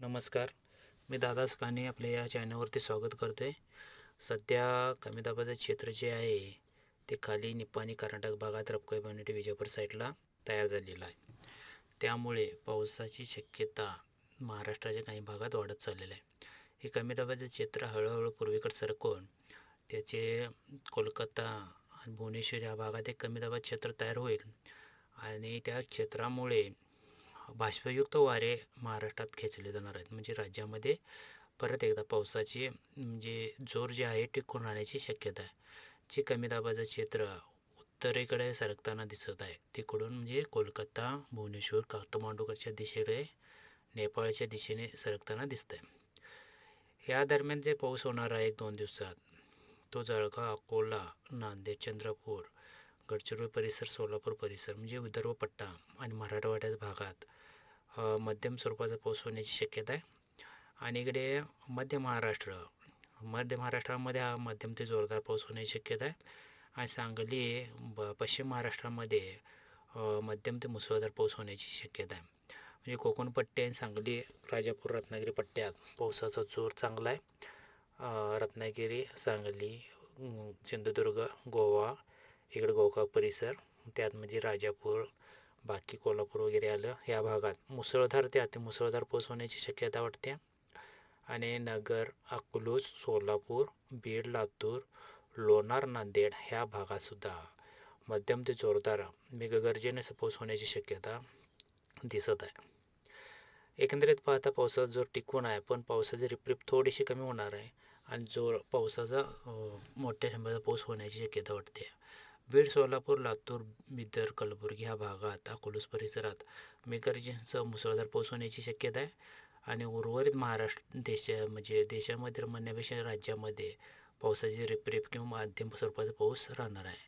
नमस्कार. मी दादा सुखाने आपल्या या चॅनलवरती स्वागत करतो आहे सध्या कमी दाबाचं क्षेत्र जे आहे ते खाली निप्पाणी कर्नाटक भागात रपकाई बनेटी विजापूर साईडला तयार झालेलं आहे. त्यामुळे पावसाची शक्यता महाराष्ट्राच्या काही भागात वाढत चाललेलं आहे. हे कमी दाबाचं क्षेत्र हळूहळू पूर्वेकडे सरकून त्याचे कोलकाता आणि भुवनेश्वर या भागात एक कमी दाबाचं क्षेत्र तयार होईल. आणि त्या क्षेत्रामुळे बाष्पयुक्त वारे महाराष्ट्रात खेचले जाणार आहेत. म्हणजे राज्यामध्ये परत एकदा पावसाची म्हणजे जोर जे आहे टिकून राहण्याची शक्यता आहे. जे कमी दाबाचं क्षेत्र उत्तरेकडे सरकताना दिसत आहे तिकडून म्हणजे कोलकाता भुवनेश्वर काठमांडूकडच्या दिशेकडे नेपाळच्या दिशेने सरकताना दिसत आहे या दरम्यान जे पाऊस होणार आहे एक दोन दिवसात तो जळगाव अकोला नांदेड चंद्रपूर गडचिरोली परिसर सोलापूर परिसर म्हणजे विदर्भ पट्टा आणि मराठवाड्याच्या भागात मध्यम स्वरूपाचा पाऊस होण्याची शक्यता आहे. आणि इकडे मध्य महाराष्ट्र मध्य महाराष्ट्रामध्ये हा मध्यम ते जोरदार पाऊस होण्याची शक्यता आहे. आणि सांगली ब पश्चिम महाराष्ट्रामध्ये मध्यम ते मुसळधार पाऊस होण्याची शक्यता आहे. म्हणजे कोकण पट्टी आणि सांगली राजापूर रत्नागिरी पट्ट्यात पावसाचा जोर चांगला आहे. रत्नागिरी सांगली सिंधुदुर्ग गोवा इकडे गोकाक परिसर त्यात म्हणजे राजापूर बाकी कोल्हापूर वगैरे आलं या भागात. मुसळधार ते अति मुसळधार पाऊस होण्याची शक्यता वाटते. आणि नगर अकलूज सोलापूर बीड लातूर लोणार नांदेड ह्या भागातसुद्धा मध्यम ते जोरदार मेघगर्जनेसह पाऊस होण्याची शक्यता दिसत आहे. एकंदरीत पाहता पावसाचा जोर टिकून आहे पण पावसाची रिपरिप थोडीशी कमी होणार आहे. आणि जोर पावसाचा मोठ्या शंभराचा पाऊस होण्याची शक्यता वाटते. बीड सोलापूर लातूर बिदर कलबुर्गी ह्या भागात अकोलूस परिसरात. मेघगर्जनेसह मुसळधार पाऊस होण्याची शक्यता आहे आणि उर्वरित महाराष्ट्र देश म्हणजे देशामध्ये म्हणण्यापेक्षा राज्यामध्ये पावसाची रिपरिप किंवा माध्यम स्वरूपाचा पाऊस राहणार आहे.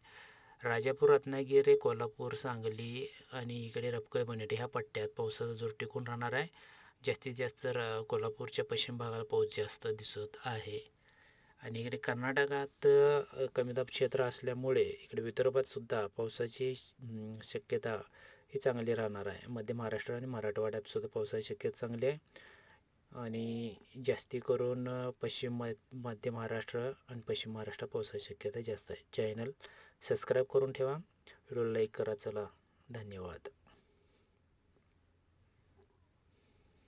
राजापूर रत्नागिरी कोल्हापूर सांगली आणि इकडे रपकय बनेटे ह्या पट्ट्यात पावसाचा जोर टिकून राहणार आहे. जास्तीत जास्त र कोल्हापूरच्या पश्चिम भागाला पाऊस जास्त दिसत आहे. आणि इकडे कर्नाटकात कमीदाब कमी दाब क्षेत्र असल्यामुळे इकडे विदर्भात सुद्धा पावसाची शक्यता ही चांगली राहणार आहे. मध्य महाराष्ट्र आणि मराठवाड्यात सुद्धा पावसाची शक्यता चांगली आहे. आणि जास्ती करून पश्चिम मध्य महाराष्ट्र आणि पश्चिम महाराष्ट्र पावसाची शक्यता जास्त आहे. चॅनल सबस्क्राईब करून ठेवा. व्हिडिओ लाईक करा. चला. धन्यवाद.